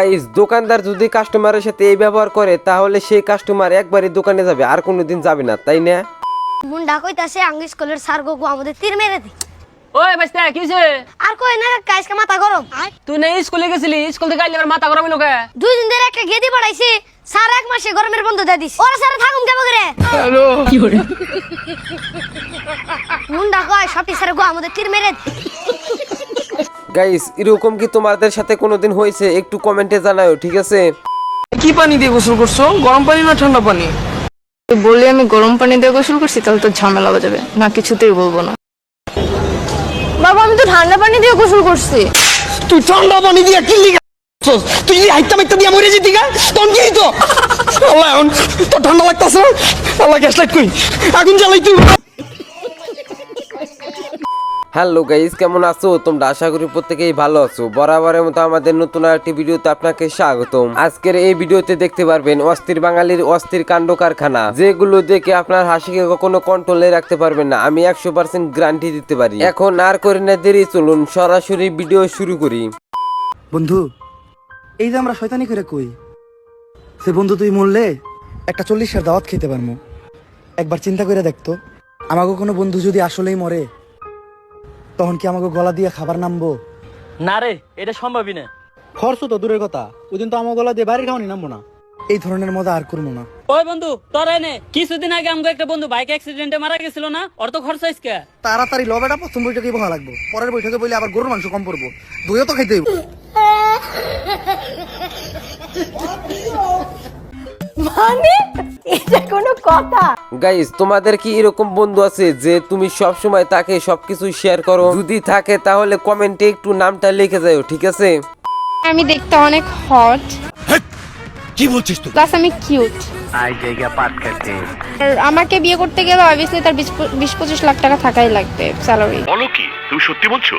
Guys দোকানদার যদি কাস্টমারের সাথে এই ব্যবহার করে তাহলে সেই কাস্টমার একবারই দোকানে যাবে আর কোনোদিন যাবে না তাই না? মুন্ডা কইতাছে আঙ্গ স্কুলের স্যার গো আমাদের তীর মেরে দি। ওই বাস্তা কি হইছে? আর কই না কাকা আজকে মাথা গরম। তুই না স্কুলে গেছিলি স্কুল থেকে আইলে মাথা গরম হইল কে? দুই দিন ধরে একটা গেদি বাড়াইছি স্যার এক মাসে গরমের বন্ধ দিয়ে দিস ওরা স্যার থাকুন কেমন করে? মুন্ডা কয় সব স্যার গো আমাদের তীর মেরে দি। গাইস এরকম কি তোমাদের সাথে কোনোদিন হয়েছে? একটু কমেন্টে জানাও ঠিক আছে? কি পানি দিয়ে গোসল করছ? গরম পানি না ঠান্ডা পানি? বললে আমি গরম পানি দিয়ে গোসল করছি তাহলে তো ঝামেলা হয়ে যাবে। না কিছুতেই বলব না। বাবা আমি তো ঠান্ডা পানি দিয়ে গোসল করছি। তুই ঠান্ডা পানি দিয়ে কি লিগা তুই যদি হাইতা মাইতা দিয়া মরে যেতি গা? তখন কি হইতো? আল্লাহ এখন তো ঠান্ডা লাগতাছে। আল্লাহ গ্যাস লাইট কই আগুন জ্বালাই তুই। হ্যালো গাইস, কেমন আছো? তোমরা আশা করি প্রত্যেকেই ভালো আছো। বরাবরের মতো আমাদের নতুন আরেকটি ভিডিওতে আপনাকে স্বাগতম। আজকের এই ভিডিওতে দেখতে পারবেন অস্থির বাঙালির অস্থির কাণ্ড কারখানা, যেগুলো দেখে আপনার হাসিকে কখনো কন্ট্রোলে রাখতে পারবেন না। আমি একশো পার্সেন্ট গ্যারান্টি দিতে পারি। এখন আর করি না, দেরি, চলুন সরাসরি ভিডিও শুরু করি। বন্ধু, এই যে আমরা শয়তানি করে কই? সে বন্ধু, তুই মরলে একটা চল্লিশের দাওয়াত খেতে পারব একবার চিন্তা করে দেখতো আমাকে কোনো বন্ধু যদি আসলেই মরে তখন কি আমাকে গলা দিয়ে খাবার নামবো? না রে এটা সম্ভবই না। খরচ তো দূরের কথা ওই দিন তো আমার গলা দিয়ে বাড়ির খাওয়ানি নামবো না। এই ধরনের মজা আর করব না। ওই বন্ধু তোর এনে কিছুদিন আগে আমাকে একটা বন্ধু বাইক অ্যাক্সিডেন্টে মারা গেছিল না? ওর তো খরচ আজকে। তাড়াতাড়ি লবেটা প্রথম বৈঠকেই ভালো লাগবো। পরের বৈঠকে বলে আবার গরুর মাংস কম পড়ব। দইও তো খাইতে হইব। মানে? এটা কোনো কথা। গাইস তোমাদের কি এরকম বন্ধু আছে যে তুমি সব সময় তাকে সবকিছু শেয়ার করো? যদি থাকে তাহলে কমেন্টে একটু নামটা লিখে যাও ঠিক আছে? আমি দেখতে অনেক হট! কি বলছিস তুই? প্লাস আমি কিউট আর আমাকে বিয়ে করতে গেলে অবভিয়াসলি তার বিশ প- বিশ পঁচিশ লাখ টাকা থাকাই লাগবে স্যালারি বলো কি? তুমি সত্যি বলছো?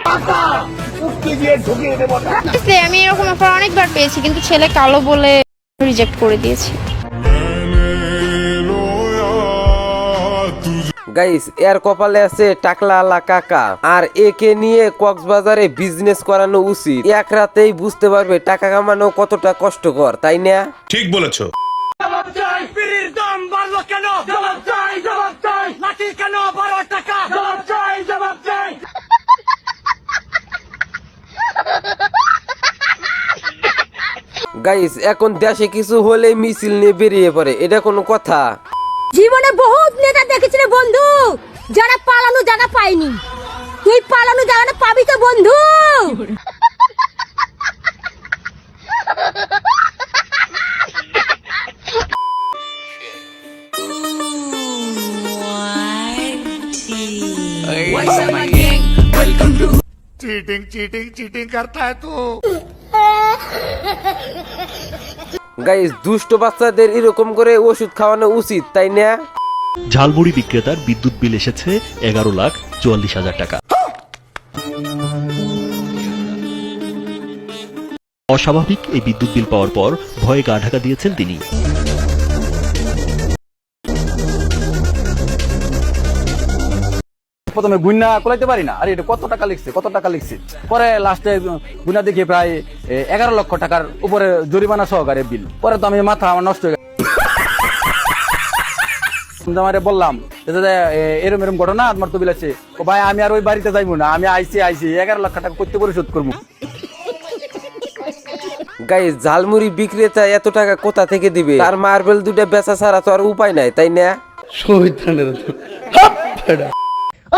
আমি এরকম অফার অনেকবার পেয়েছি কিন্তু ছেলে কালো বলে রিজেক্ট করে দিয়েছি। গাইস এর কপালে আছে টাকলা আলা কাকা। আর একে নিয়ে কক্সবাজারে বিজনেস করানো উচিত। এক রাতেই বুঝতে পারবে টাকা কামানো কতটা কষ্টকর তাই না? ঠিক বলেছ। গাইস এখন দেশে কিছু হলে মিছিল নিয়ে বেরিয়ে পড়ে এটা কোনো কথা। জীবনে বহুত নেতা দেখেছি রে বন্ধু। যারা পালানো জায়গা পায়নি। তুই পালানো জায়গাটা পাবি তো বন্ধু। গাইস, দুষ্ট বাচ্চাদের এরকম করে ওষুধ খাওয়ানো উচিত, তাই না? ঝালমুড়ি বিক্রেতার বিদ্যুৎ বিল এসেছে এগারো লাখ চুয়াল্লিশ হাজার টাকা। অস্বাভাবিক এই বিদ্যুৎ বিল পাওয়ার পর ভয়ে গা ঢাকা দিয়েছেন তিনি। প্রথমে গুন্না কোলাইতে পারি না। আরে এটা কত টাকা লিখছে কত টাকা লিখছে? পরে লাস্টে গুন্না দেখি প্রায় এগারো লক্ষ টাকার উপরে জরিমানা সহকারে বিল। পরে তো আমি মাথা আমার নষ্ট হয়ে আমারে বললাম এরম এরম ঘটনা তোমার তো বিল আছে। ও ভাই আমি আর ওই বাড়িতে যাইবো না আমি আইসি আইসি এগারো লক্ষ টাকা করতে পরিশোধ করব। গাইস ঝালমুড়ি বিক্রেতা এত টাকা কোথা থেকে দিবে? তার মার্বেল দুটা বেচা ছাড়া তো আর উপায় নাই তাই না?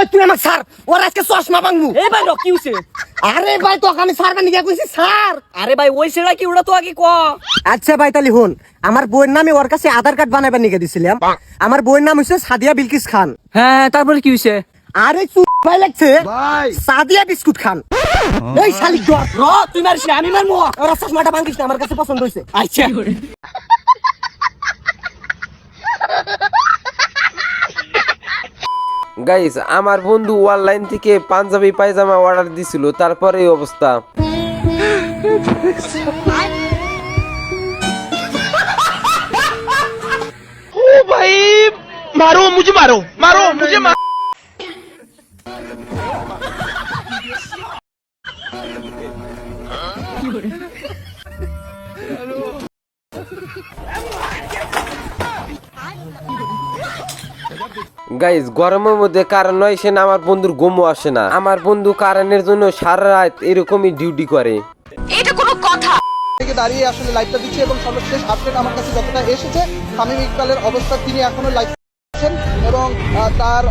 ওই তুই আমার স্যার ওর আজকে চশমা ভাঙবো। এ ভাই কি হইছে? আরে ভাই তোকে আমি স্যার বানিয়ে কইছি স্যার আরে ভাই ওই সেটা কি ওটা তো আগে ক? আচ্ছা ভাই তাহলে হন আমার বইয়ের নামে ওর কাছে আধার কার্ড বানাইবার নিয়ে দিছিলাম। আমার বইয়ের নাম হচ্ছে সাদিয়া বিলকিস খান। হ্যাঁ তারপরে কি হইছে? আরে চুপ ভাই লাগছে। ভাই। সাদিয়া বিস্কুট খান। এই শালি ডর র তুই মারিস না আমি মারমু। ওর চশমাটা ভাঙিস না আমার কাছে পছন্দ হইছে। আচ্ছা। গাইস আমার বন্ধু অনলাইন থেকে পাঞ্জাবি পায়জামা অর্ডার দিছিল তারপর এই অবস্থা। ও ভাই মারো মুঝে মারো মারো মুঝে মারো। গাইস গরমের মধ্যে কারণ নয় সে না আমার বন্ধুর ঘুমও আসে না। আমার বন্ধু কারণের জন্য সারা রাত এরকমই ডিউটি করে। থেকে দাঁড়িয়ে আসলে লাইভটা দিচ্ছি এবং সর্বশেষ আপডেট আমার কাছে যতটা এসেছে শামীম ইকবালের অবস্থা তিনি এখনও লাইভ এবং তার তার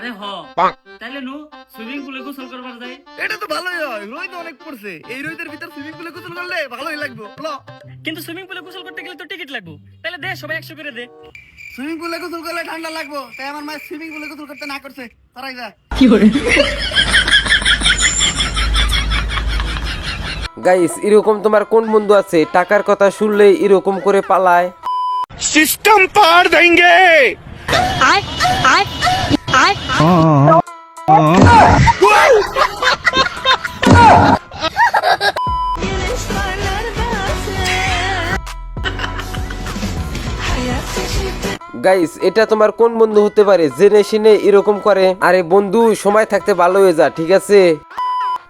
আরে হ। তাইলে নু সুইমিং পুলে গোসল করবার যাই। এটা তো ভালোই হয় রোদ অনেক পড়ছে। এই রোদের ভিতর সুইমিং পুলে গোসল করলে ভালোই লাগবে। কিন্তু সুইমিং পুলে গোসল করতে গেলে তো টিকিট লাগবে। তাহলে দে সবাই একশো করে দে। সুইমিং পুলে গোসল করলে ঠান্ডা লাগবে। তাই আমার মা সুইমিং পুলে গোসল করতে না করছে। তারাই যা। গাইস এরকম তোমার কোন বন্ধু আছে? টাকার কথা শুনলে এরকম করে পালায়। সিস্টেম পার দেंगे আয় আয়। গাইস এটা তোমার কোন বন্ধু হতে পারে? জেনে শুনে এরকম করে। আরে বন্ধু, সময় থাকতে ভালো হয়ে যা, ঠিক আছে?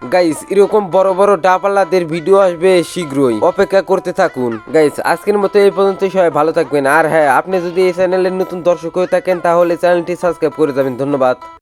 গাইস এরকম বড় বড় ডাপাল্লাদের ভিডিও আসবে শীঘ্রই। অপেক্ষা করতে থাকুন। গাইস আজকের মতো এই পর্যন্ত সবাই ভালো থাকবেন। আর হ্যাঁ আপনি যদি এই চ্যানেলের নতুন দর্শক হয়ে থাকেন, তাহলে চ্যানেলটি সাবস্ক্রাইব করে যাবেন। ধন্যবাদ।